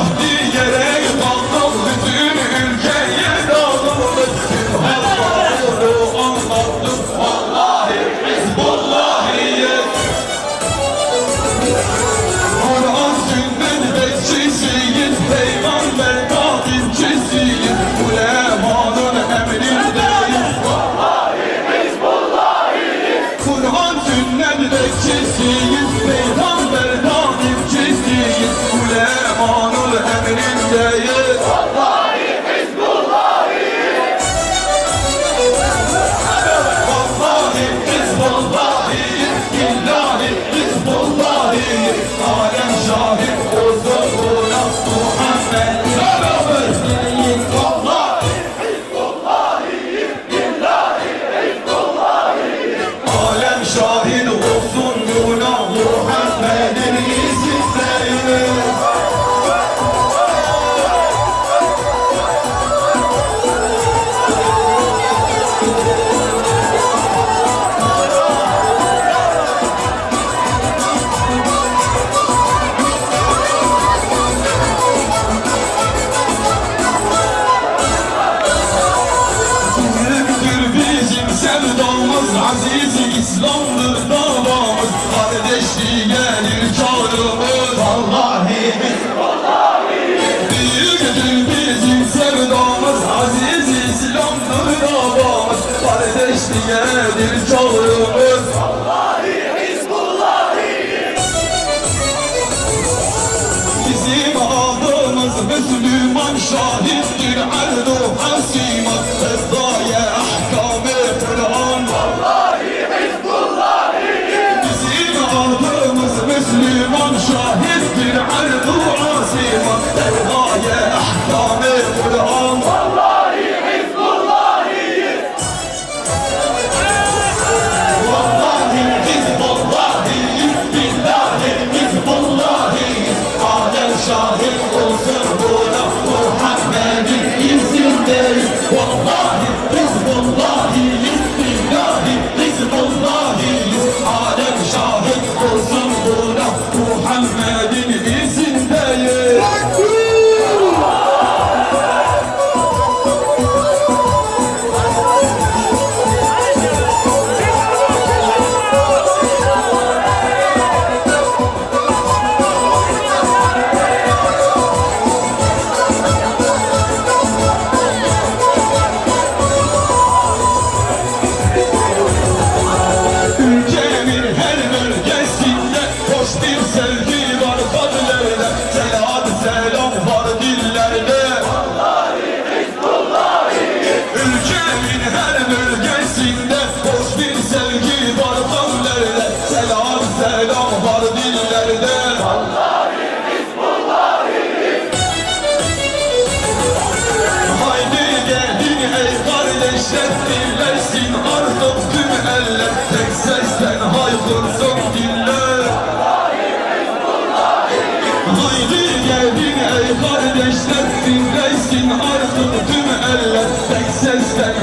Nordeste. İslam'dır davamız Kardeşliğe gelir çağrımız. Vallahi Büyüktür bizim sevdamız Aziz İslam'dır davamız Kardeşliğe gelir çağrımız. Kardeşler birleşsin artık tüm eller Tek sesten